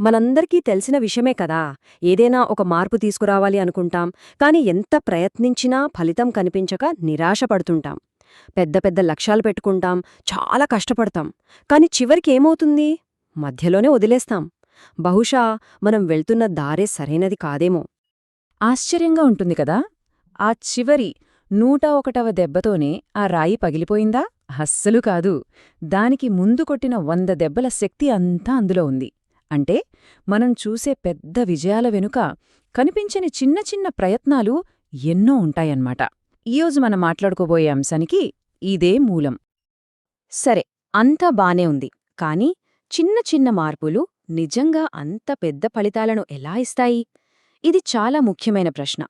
మనందరికీ తెలిసిన విషయమే కదా. ఏదైనా ఒక మార్పు తీసుకురావాలి అనుకుంటాం కాని ఎంత ప్రయత్నించినా ఫలితం కనిపించక నిరాశపడుతుంటాం. పెద్ద పెద్ద లక్ష్యాలు పెట్టుకుంటాం చాలా కష్టపడతాం. కాని చివరికి ఏమవుతుంది? మధ్యలోనే వదిలేస్తాం. బహుశా మనం వెళ్తున్న దారే సరైనది కాదేమో. ఆశ్చర్యంగా ఉంటుంది కదా. ఆ చివరి నూట ఒకటవ దెబ్బతోనే ఆ రాయి పగిలిపోయిందా? అస్సలు కాదు. దానికి ముందు కొట్టిన వంద దెబ్బల శక్తి అంతా అందులో ఉంది. అంటే మనం చూసే పెద్ద విజయాల వెనుక కనిపించని చిన్న చిన్న ప్రయత్నాలు ఎన్నో ఉంటాయన్నమాట. ఈరోజు మనం మాట్లాడుకోబోయే అంశానికి ఇదే మూలం. సరే అంతా బానే ఉంది. కాని చిన్న చిన్న మార్పులు నిజంగా అంత పెద్ద ఫలితాలను ఎలా ఇస్తాయి? ఇది చాలా ముఖ్యమైన ప్రశ్న.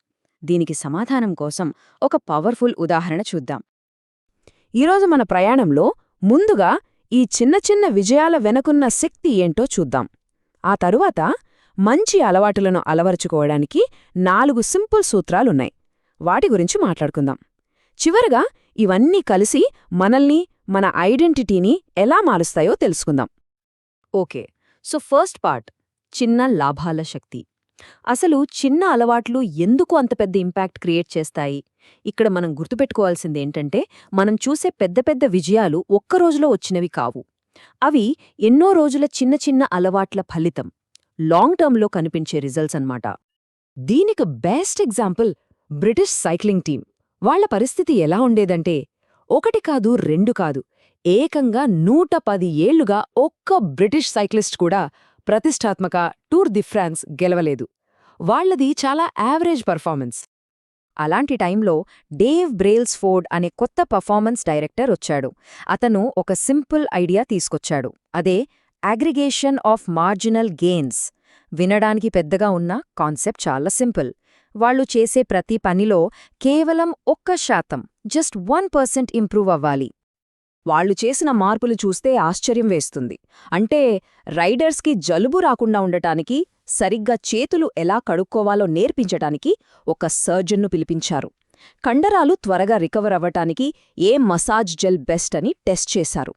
దీనికి సమాధానం కోసం ఒక పవర్ఫుల్ ఉదాహరణ చూద్దాం. ఈరోజు మన ప్రయాణంలో ముందుగా ఈ చిన్న చిన్న విజయాల వెనకున్న శక్తి ఏంటో చూద్దాం. ఆ తరువాత మంచి అలవాటులను అలవరుచుకోవడానికి నాలుగు సింపుల్ సూత్రాలున్నాయి. వాటి గురించి మాట్లాడుకుందాం. చివరగా ఇవన్నీ కలిసి మనల్ని మన ఐడెంటిటీని ఎలా మారుస్తాయో తెలుసుకుందాం. ఓకే. సో ఫస్ట్ పార్ట్ చిన్న లాభాల శక్తి. అసలు చిన్న అలవాట్లు ఎందుకు అంత పెద్ద ఇంపాక్ట్ క్రియేట్ చేస్తాయి? ఇక్కడ మనం గుర్తుపెట్టుకోవాల్సిందేంటంటే మనం చూసే పెద్ద పెద్ద విజయాలు ఒక్క రోజులో వచ్చినవి కావు. అవి ఎన్నో రోజుల చిన్న చిన్న అలవాట్ల ఫలితం. లాంగ్ టర్మ్లో కనిపించే రిజల్ట్స్ అన్నమాట. దీనికి best example British cycling team వాళ్ళ పరిస్థితి ఎలా ఉండేదంటే ఒకటి కాదు రెండు కాదు ఏకంగా నూట పది ఏళ్ళుగా ఒక్క బ్రిటిష్ సైక్లిస్ట్ కూడా ప్రతిష్టాత్మక టూర్ ది ఫ్రాన్స్ గెలవలేదు. వాళ్ళది చాలా యావరేజ్ పర్ఫార్మెన్స్. అలాంటి టైంలో డేవ్ బ్రేల్స్ ఫోర్డ్ అనే కొత్త పర్ఫార్మెన్స్ డైరెక్టర్ వచ్చాడు. అతను ఒక సింపుల్ ఐడియా తీసుకొచ్చాడు. అదే అగ్రిగేషన్ ఆఫ్ మార్జినల్ గెయిన్స్. వినడానికి పెద్దగా ఉన్న కాన్సెప్ట్ చాలా సింపుల్. వాళ్ళు చేసే ప్రతి పనిలో కేవలం ఒక్క శాతం జస్ట్ వన్ పర్సెంట్ ఇంప్రూవ్ అవ్వాలి. వాళ్ళు చేసిన మార్పులు చూస్తే ఆశ్చర్యం వేస్తుంది. అంటే రైడర్స్కి జలుబు రాకుండా ఉండటానికి సరిగ్గా చేతులు ఎలా కడుక్కోవాలో నేర్పించటానికి ఒక సర్జన్ను పిలిపించారు. కండరాలు త్వరగా రికవర్ అవ్వటానికి ఏ మసాజ్ జెల్ బెస్ట్ అని టెస్ట్ చేశారు.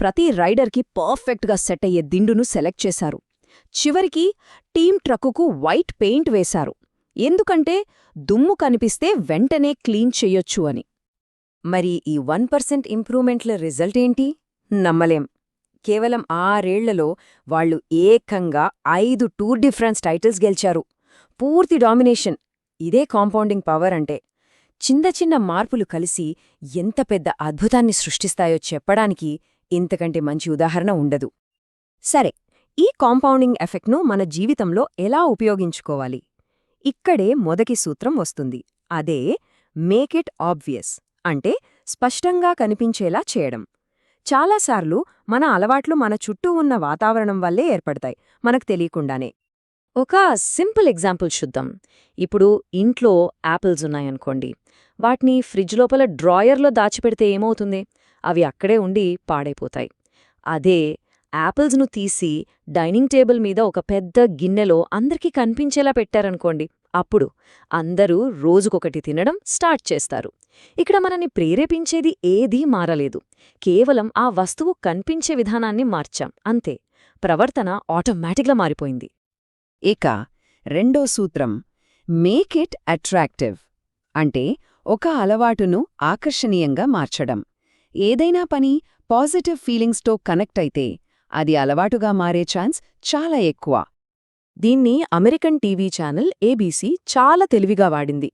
ప్రతి రైడర్కి పర్ఫెక్ట్గా సెట్ అయ్యే దిండును సెలెక్ట్ చేశారు. చివరికి టీం ట్రక్కుకు వైట్ పెయింట్ వేశారు. ఎందుకంటే దుమ్ము కనిపిస్తే వెంటనే క్లీన్ చెయ్యొచ్చు అని. మరి ఈ వన్ పర్సెంట్ ఇంప్రూవ్మెంట్ల రిజల్ట్ ఏంటి? నమ్మలేం. కేవలం ఆరేళ్ళలో వాళ్ళు ఏకంగా ఐదు టూర్ డిఫరెన్స్ టైటిల్స్ గెలిచారు. పూర్తి డామినేషన్ ఇదే కాంపౌండింగ్ పవర్ అంటే చిన్న చిన్న మార్పులు కలిసి ఎంత పెద్ద అద్భుతాన్ని సృష్టిస్తాయో చెప్పడానికి ఇంతకంటే మంచి ఉదాహరణ ఉండదు. సరే ఈ కాంపౌండింగ్ ఎఫెక్ట్ను మన జీవితంలో ఎలా ఉపయోగించుకోవాలి? ఇక్కడే మొదటి సూత్రం వస్తుంది. అదే మేక్ ఇట్ ఆబ్వియస్ అంటే స్పష్టంగా కనిపించేలా చేయడం. చాలాసార్లు మన అలవాట్లు మన చుట్టూ ఉన్న వాతావరణం వల్లే ఏర్పడతాయి మనకు తెలియకుండానే. ఒక సింపుల్ ఎగ్జాంపుల్ చూద్దాం. ఇప్పుడు ఇంట్లో యాపిల్స్ ఉన్నాయనుకోండి. వాటిని ఫ్రిడ్జ్ లోపల డ్రాయర్లో దాచిపెడితే ఏమవుతుంది? అవి అక్కడే ఉండి పాడైపోతాయి. అదే యాపిల్స్ను తీసి డైనింగ్ టేబుల్ మీద ఒక పెద్ద గిన్నెలో అందరికీ కనిపించేలా పెట్టారనుకోండి. అప్పుడు అందరూ రోజుకొకటి తినడం స్టార్ట్ చేస్తారు. ఇక్కడ మనని ప్రేరేపించేది ఏదీ మారలేదు. కేవలం ఆ వస్తువు కనిపించే విధానాన్ని మార్చాం. అంతే. ప్రవర్తన ఆటోమేటిక్గా మారిపోయింది. ఇక రెండో సూత్రం మేక్ ఇట్ అట్రాక్టివ్ అంటే ఒక అలవాటును ఆకర్షణీయంగా మార్చడం. ఏదైనా పని పాజిటివ్ ఫీలింగ్స్తో కనెక్ట్ అయితే అది అలవాటుగా మారే ఛాన్స్ చాలా ఎక్కువ. దీన్ని అమెరికన్ టీవీ ఛానల్ ఏబీసీ చాలా తెలివిగా వాడింది.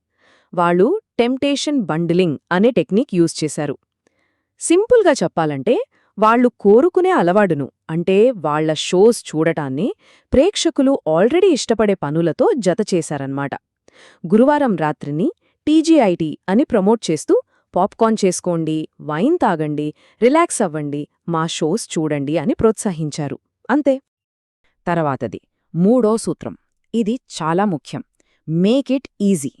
వాళ్ళు టెంప్టేషన్ బండిలింగ్ అనే టెక్నిక్ యూజ్ చేశారు. సింపుల్గా చెప్పాలంటే వాళ్ళు కోరుకునే అలవాడును అంటే వాళ్ళ షోస్ చూడటాన్ని ప్రేక్షకులు ఆల్రెడీ ఇష్టపడే పనులతో జతచేశారన్నమాట గురువారం రాత్రిని టీజీఐటీ అని ప్రమోట్ చేస్తూ పాప్కార్న్ చేసుకోండి వైన్ తాగండి రిలాక్స్ అవ్వండి మా షోస్ చూడండి అని ప్రోత్సహించారు. అంతే. తర్వాతది మూడో సూత్రం. ఇది చాలా ముఖ్యం. Make it easy.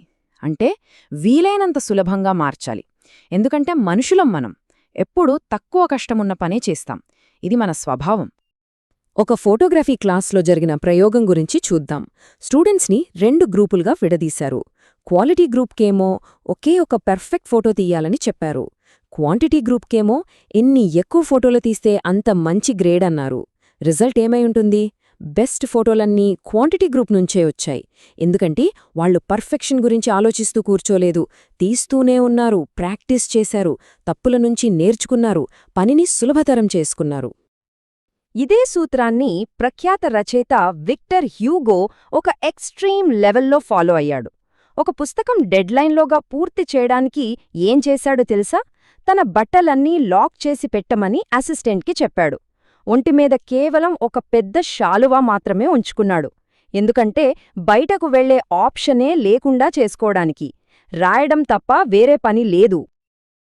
అంటే వీలైనంత సులభంగా మార్చాలి. ఎందుకంటే మనుషులం మనం. ఎప్పుడూ తక్కువ కష్టమున్న పనే చేస్తాం. ఇది మన స్వభావం. ఒక ఫోటోగ్రఫీ క్లాస్లో జరిగిన ప్రయోగం గురించి చూద్దాం. స్టూడెంట్స్ని రెండు గ్రూపులుగా విడదీశారు. క్వాలిటీ గ్రూప్కేమో ఒకే ఒక పెర్ఫెక్ట్ ఫోటో తీయాలని చెప్పారు. క్వాంటిటీ గ్రూప్కేమో ఎన్ని ఎక్కువ ఫోటోలు తీస్తే అంత మంచి గ్రేడ్ అన్నారు. రిజల్ట్ ఏమై ఉంటుంది? బెస్ట్ ఫోటోలన్నీ క్వాంటిటీ గ్రూప్ నుంచే వచ్చాయి. ఎందుకంటే వాళ్ళు పర్ఫెక్షన్ గురించి ఆలోచిస్తూ కూర్చోలేదు. తీస్తూనే ఉన్నారు ప్రాక్టీస్ చేశారు తప్పుల నుంచి నేర్చుకున్నారు పనిని సులభతరం చేసుకున్నారు. ఇదే సూత్రాన్ని ప్రఖ్యాత రచయిత విక్టర్ హ్యూగో ఒక ఎక్స్ట్రీమ్ లెవెల్లో ఫాలో అయ్యాడు. ఒక పుస్తకం డెడ్లైన్లోగా పూర్తి చేయడానికి ఏం చేశాడో తెలుసా? తన బట్టలన్నీ లాక్ చేసి పెట్టమని అసిస్టెంట్కి చెప్పాడు. ఒంటిమీద కేవలం ఒక పెద్ద శాలువా మాత్రమే ఉంచుకున్నాడు. ఎందుకంటే బయటకు వెళ్ళే ఆప్షనే లేకుండా చేసుకోవడానికి. రాయడం తప్ప వేరే పని లేదు.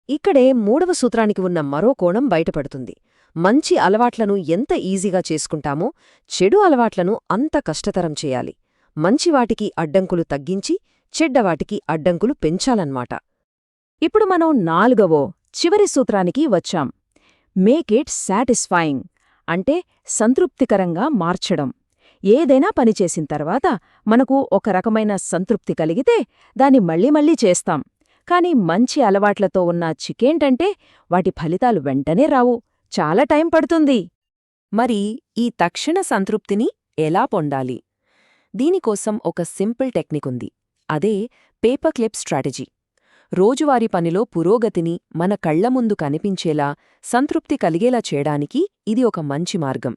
ఇక్కడే మూడవ సూత్రానికి ఉన్న మరో కోణం బయటపడుతుంది. మంచి అలవాట్లను ఎంత ఈజీగా చేసుకుంటామో చెడు అలవాట్లను అంత కష్టతరం చేయాలి. మంచివాటికి అడ్డంకులు తగ్గించి చెడ్డవాటికి అడ్డంకులు పెంచాలన్మాట ఇప్పుడు మనం నాలుగవో చివరి సూత్రానికి వచ్చాం. మేక్ ఇట్ సాటిస్ఫైయింగ్ అంటే సంతృప్తికరంగా మార్చడం. ఏదైనా పనిచేసిన తర్వాత మనకు ఒక రకమైన సంతృప్తి కలిగితే దాన్ని మళ్ళీ మళ్ళీ చేస్తాం. కాని మంచి అలవాట్లతో ఉన్న చికేంటంటే వాటి ఫలితాలు వెంటనే రావు. చాలా టైం పడుతుంది. మరి ఈ తక్షణ సంతృప్తిని ఎలా పొందాలి? దీనికోసం ఒక సింపుల్ టెక్నిక్ ఉంది. అదే పేపర్ క్లిప్ స్ట్రాటజీ. రోజువారీ పనిలో పురోగతిని మన కళ్ళ ముందు కనిపించేలా సంతృప్తి కలిగేలా చేయడానికి ఇది ఒక మంచి మార్గం.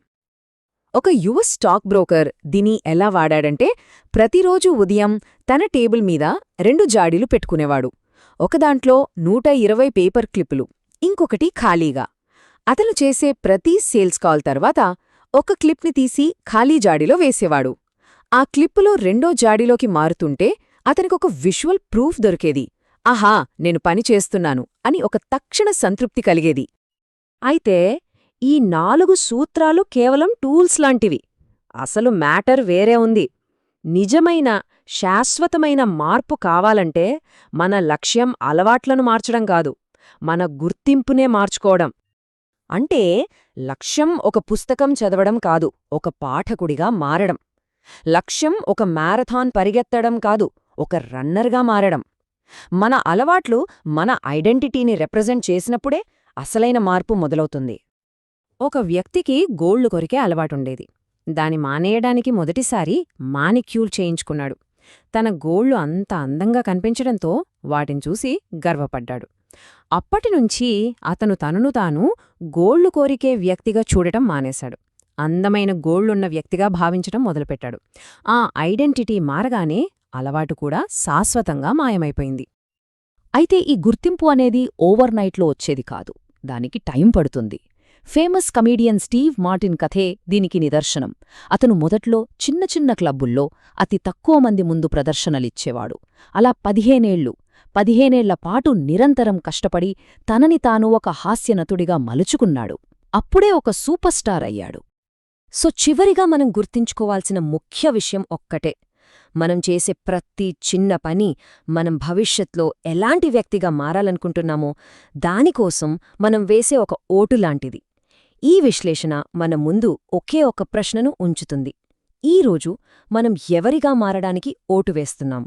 ఒక యువ స్టాక్ బ్రోకర్ దీని ఎలా వాడాడంటే ప్రతిరోజు ఉదయం తన టేబుల్ మీద రెండు జాడీలు పెట్టుకునేవాడు. ఒకదాంట్లో నూట ఇరవై పేపర్ క్లిప్పులు ఇంకొకటి ఖాళీగా. అతను చేసే ప్రతి సేల్స్ కాల్ తర్వాత ఒక క్లిప్ని తీసి ఖాళీ జాడీలో వేసేవాడు. ఆ క్లిప్పులో రెండో జాడీలోకి మారుతుంటే అతనికొక విజువల్ ప్రూఫ్ దొరికేది. ఆహా నేను పని చేస్తున్నాను అని ఒక తక్షణ సంతృప్తి కలిగేది. అయితే ఈ నాలుగు సూత్రాలు కేవలం టూల్స్ లాంటివి. అసలు మ్యాటర్ వేరే ఉంది. నిజమైన శాశ్వతమైన మార్పు కావాలంటే మన లక్ష్యం అలవాట్లను మార్చడం కాదు మన గుర్తింపునే మార్చుకోవడం. అంటే లక్ష్యం ఒక పుస్తకం చదవడం కాదు ఒక పాఠకుడిగా మారడం. లక్ష్యం ఒక మ్యారథాన్ పరిగెత్తడం కాదు ఒక రన్నర్గా మారడం. మన అలవాట్లు మన ఐడెంటిటీని రిప్రజెంట్ చేసినప్పుడే అసలైన మార్పు మొదలవుతుంది. ఒక వ్యక్తికి గోళ్ళు కొరికే అలవాటుండేది. దాని మానేయడానికి మొదటిసారి మానిక్యూల్ చేయించుకున్నాడు. తన గోళ్ళు అంత అందంగా కనిపించడంతో వాటిని చూసి గర్వపడ్డాడు. అప్పటినుంచి అతను తనను తాను గోళ్ళు కోరికే వ్యక్తిగా చూడటం మానేశాడు. అందమైన గోళ్ళున్న వ్యక్తిగా భావించటం మొదలుపెట్టాడు. ఆ ఐడెంటిటీ మారగానే అలవాటు కూడా శాశ్వతంగా మాయమైపోయింది. అయితే ఈ గుర్తింపు అనేది ఓవర్ నైట్లో వచ్చేది కాదు. దానికి టైం పడుతుంది. ఫేమస్ కమీడియన్ స్టీవ్ మార్టిన్ కథే దీనికి నిదర్శనం. అతను మొదట్లో చిన్న చిన్న క్లబ్బుల్లో అతి తక్కువ మంది ముందు ప్రదర్శనలిచ్చేవాడు. అలా పదిహేనేళ్ళు పదిహేనేళ్ళ పాటు నిరంతరం కష్టపడి తనని తాను ఒక హాస్యనతుడిగా మలుచుకున్నాడు. అప్పుడే ఒక సూపర్ స్టార్ అయ్యాడు. సో చివరిగా మనం గుర్తించుకోవాల్సిన ముఖ్య విషయం ఒక్కటే. మనం చేసే ప్రతి చిన్న పని మనం భవిష్యత్లో ఎలాంటి వ్యక్తిగా మారాలనుకుంటున్నామో దానికోసం మనం వేసే ఒక ఓటు లాంటిది. ఈ విశ్లేషణ మన ముందు ఒకే ఒక ప్రశ్నను ఉంచుతుంది. ఈరోజు మనం ఎవరిగా మారడానికి ఓటు వేస్తున్నాం?